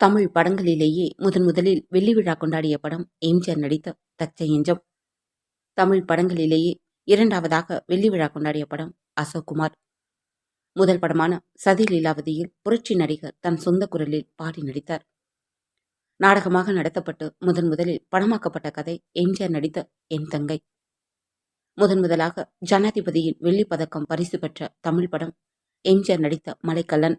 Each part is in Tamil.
தமிழ் படங்களிலேயே முதன் முதலில் வெள்ளி விழா கொண்டாடிய படம் எம்ஜிஆர் நடித்த தச்சயஞ்சம் தமிழ் படங்களிலேயே இரண்டாவதாக வெள்ளி விழா கொண்டாடிய படம் அசோக்குமார் முதல் படமான சதி லீலாவதியில் புரட்சி நடிகர் தன் சொந்த குரலில் பாடி நடித்தார். நாடகமாக நடத்தப்பட்டு முதன் முதலில் படமாக்கப்பட்ட கதை எம்ஜிஆர் நடித்த என் தங்கை. முதன் முதலாக ஜனாதிபதியின் வெள்ளிப் பதக்கம் பரிசு பெற்ற தமிழ் படம் எம்ஜிஆர் நடித்த மலைக்கல்லன்.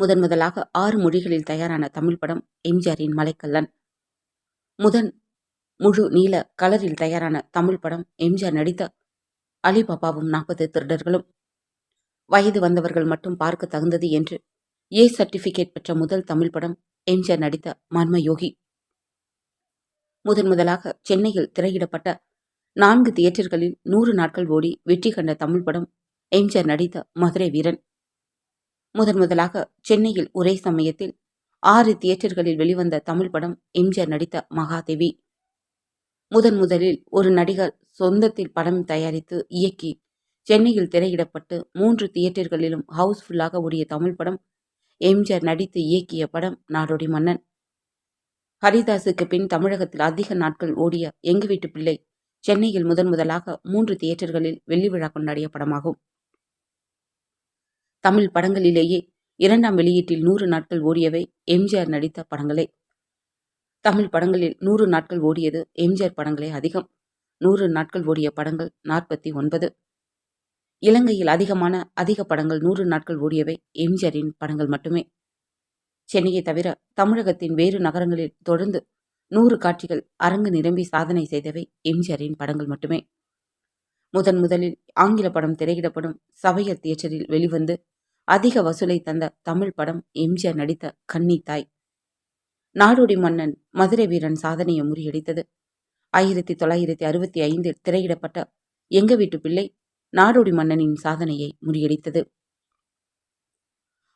முதன் முதலாக ஆறு மொழிகளில் தயாரான தமிழ் படம் எம்ஜிஆரின் மலைக்கல்லன். முதன் முழு நீல கலரில் தயாரான தமிழ் படம் எம்ஜிஆர் நடித்த அலிபாபாவும் நாற்பது திருடர்களும். வயது வந்தவர்கள் மட்டும் பார்க்க தகுந்தது என்று ஏ சர்டிபிகேட் பெற்ற முதல் தமிழ் படம் எம்ஜிஆர் நடித்த மர்ம யோகி முதன் முதலாக சென்னையில் திரையிடப்பட்ட நான்கு தியேட்டர்களில் நூறு நாட்கள் ஓடி வெற்றி கண்ட தமிழ் படம் எம்ஜிஆர் நடித்த மதுரை வீரன். முதன் முதலாக சென்னையில் ஒரே சமயத்தில் ஆறு தியேட்டர்களில் வெளிவந்த தமிழ் படம் எம்ஜிஆர் நடித்த மகாதேவி. முதன் முதலில் ஒரு நடிகர் சொந்தத்தில் படம் தயாரித்து இயக்கி சென்னையில் திரையிடப்பட்டு மூன்று தியேட்டர்களிலும் ஹவுஸ்ஃபுல்லாக ஓடிய தமிழ் படம் எம்ஜிஆர் நடித்து இயக்கிய படம் நாடோடி மன்னன். ஹரிதாஸுக்கு பின் தமிழகத்தில் அதிக நாட்கள் ஓடிய எங்கு வீட்டு பிள்ளை சென்னையில் முதன் முதலாக மூன்று தியேட்டர்களில் வெள்ளி விழா கொண்டாடிய படமாகும். தமிழ் படங்களிலேயே இரண்டாம் வெளியீட்டில் நூறு நாட்கள் ஓடியவை எம்ஜிஆர் நடித்த படங்களே. தமிழ் படங்களில் நூறு நாட்கள் ஓடியது எம்ஜிஆர் படங்களே அதிகம். நூறு நாட்கள் ஓடிய படங்கள் நாற்பத்தி ஒன்பது. இலங்கையில் அதிகமான அதிக படங்கள் நூறு நாட்கள் ஓடியவை எம்ஜிஆரின் படங்கள் மட்டுமே. சென்னையை தவிர தமிழகத்தின் வேறு நகரங்களில் தொடர்ந்து நூறு காட்சிகள் அரங்கு நிரம்பி சாதனை செய்தவை எம்ஜிஆரின் படங்கள் மட்டுமே. முதன் முதலில் ஆங்கில படம் திரையிடப்படும் சபையர் தியேட்டரில் வெளிவந்து அதிக வசூலை தந்த தமிழ் படம் எம்ஜிஆர் நடித்த கன்னி தாய். நாடோடி மன்னன் மதுரை வீரன் சாதனையை முறியடித்தது. ஆயிரத்தி தொள்ளாயிரத்தி அறுபத்தி ஐந்தில் திரையிடப்பட்ட எங்க வீட்டு பிள்ளை நாடோடி மன்னனின் சாதனையை முறியடித்தது.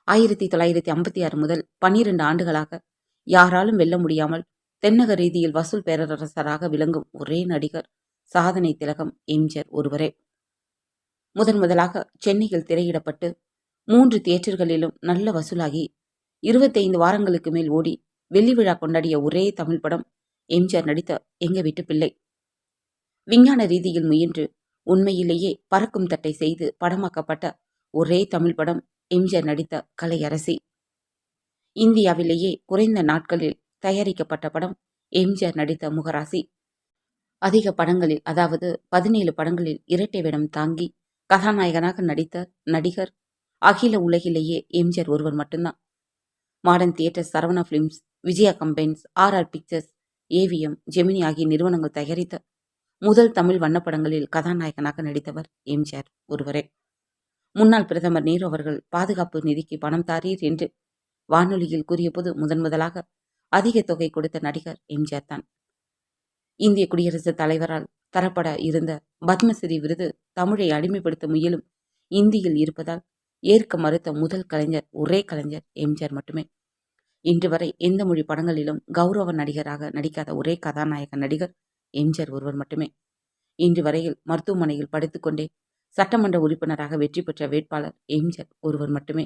ஆயிரத்தி தொள்ளாயிரத்தி ஐம்பத்தி ஆறு முதல் பன்னிரண்டு ஆண்டுகளாக யாராலும் வெல்ல முடியாமல் தென்னக ரீதியில் வசூல் பேரரசராக விளங்கும் ஒரே நடிகர் சாதனை திலகம் எம்ஜிஆர் ஒருவரே. முதன் முதலாக சென்னையில் திரையிடப்பட்டு மூன்று தியேட்டர்களிலும் நல்ல வசூலாகி இருபத்தைந்து வாரங்களுக்கு மேல் ஓடி வெள்ளி விழா கொண்டாடிய ஒரே தமிழ் படம் எம்ஜிஆர் நடித்த எங்க வீட்டு பிள்ளை. விஞ்ஞான ரீதியில் முயன்று உண்மையிலேயே பறக்கும் தட்டை செய்து படமாக்கப்பட்ட ஒரே தமிழ் படம் எம்ஜிஆர் நடித்த கலையரசி இந்தியாவிலேயே குறைந்த நாட்களில் தயாரிக்கப்பட்ட படம் எம்ஜிஆர் நடித்த முகராசி. அதிக படங்களில் அதாவது பதினேழு படங்களில் இரட்டை வேடம் தாங்கி கதாநாயகனாக நடித்த நடிகர் அகில உலகிலேயே எம்ஜிஆர் ஒருவர் மட்டும்தான். Modern theatre Saravana films Vijaya combines R R pictures AVM Gemini ஆகிய நிறுவனங்கள் தயாரித்த முதல் தமிழ் வண்ணப்படங்களில் கதாநாயகனாக நடித்தவர் எம்ஜிஆர் ஒருவரே. முன்னாள் பிரதமர் நேரு அவர்கள் பாதுகாப்பு நிதிக்கு பணம் தாரீர் என்று வானொலியில் கூறியபோது முதன் முதலாக அதிக தொகை கொடுத்த நடிகர் எம்ஜிஆர் தான். இந்திய குடியரசுத் தலைவரால் தரப்பட இருந்த பத்மஸ்ரீ விருது தமிழை அடிமைப்படுத்த முயலும் இந்தியில் இருப்பதால் ஏற்க மறுத்த முதல் கலைஞர் ஒரே கலைஞர் எம்ஜிஆர் மட்டுமே. இன்று வரை எந்த மொழி படங்களிலும் கௌரவ நடிகராக நடிக்காத ஒரே கதாநாயக நடிகர் எம்ஜிஆர் ஒருவர் மட்டுமே. இன்று வரையில் மருத்துவமனையில் படுத்துக்கொண்டே சட்டமன்ற உறுப்பினராக வெற்றி பெற்ற வேட்பாளர் எம்ஜிஆர் ஒருவர் மட்டுமே.